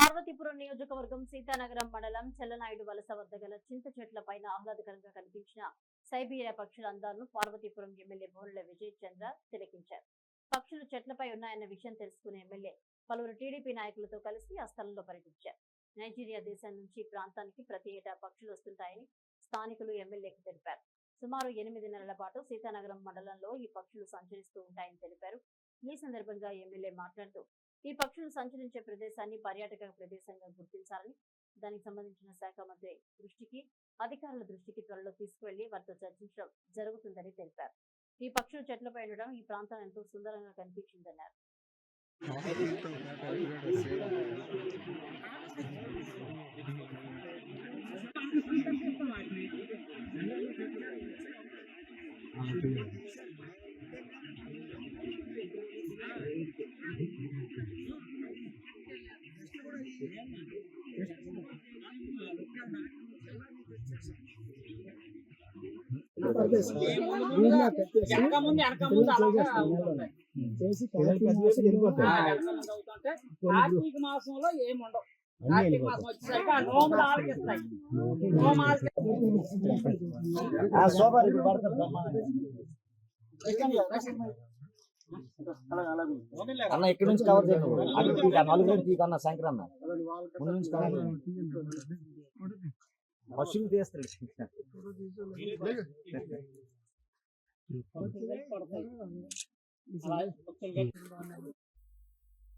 పార్వతీపురం నియోజకవర్గం సీతానగరం మండలం చెల్లనాయుడు వలస వద్ద గల చింత చెట్ల పైన ఆహ్లాదకరంగా కనిపించిన సైబీరియా పక్షుల అందాలను పార్వతీపురం ఎమ్మెల్యే బోరుల విజయ్ చంద్ర తిలకించారు. పక్షులు చెట్లపై ఉన్నాయన్న విషయం తెలుసుకున్న ఎమ్మెల్యే పలువురు టీడీపీ నాయకులతో కలిసి ఆ స్థలంలో పర్యటించారు. నైజీరియా దేశం నుంచి ప్రాంతానికి ప్రతి ఏటా పక్షులు వస్తుంటాయని స్థానికులు ఎమ్మెల్యేకి తెలిపారు. సుమారు ఎనిమిది నెలల పాటు సీతానగరం మండలంలో ఈ పక్షులు సంచరిస్తూ ఉంటాయని తెలిపారు. ఈ సందర్భంగా ఎమ్మెల్యే మాట్లాడుతూ ఈ పక్షులు సంచరించే ప్రదేశాన్ని పర్యాటక ప్రదేశంగా గుర్తించాలని దానికి సంబంధించిన శాఖ మంత్రి దృష్టికి అధికారుల దృష్టికి త్వరలో తీసుకువెళ్ళి వారితో చర్చించడం జరుగుతుందని తెలిపారు ఈ పక్షులు చెట్లపై ఉండడం ఈ ప్రాంతం ఎంతో సుందరంగా కనిపించిందన్నారు Thank you. కార్తీక మాసంలో ఏముండవు కార్తీక మాసం వచ్చేసరికి ఆ నోములు ఆలకిస్తాయి నోమాలకి సోమవారం అన్న ఇక్కడ నుంచి కవర్ చేయను నలుగురు తీక అన్న శంకర్ అన్న ముందు నుంచి కవర్ చేయను పశువులు తీస్తాడు. ఆలకిస్తాయి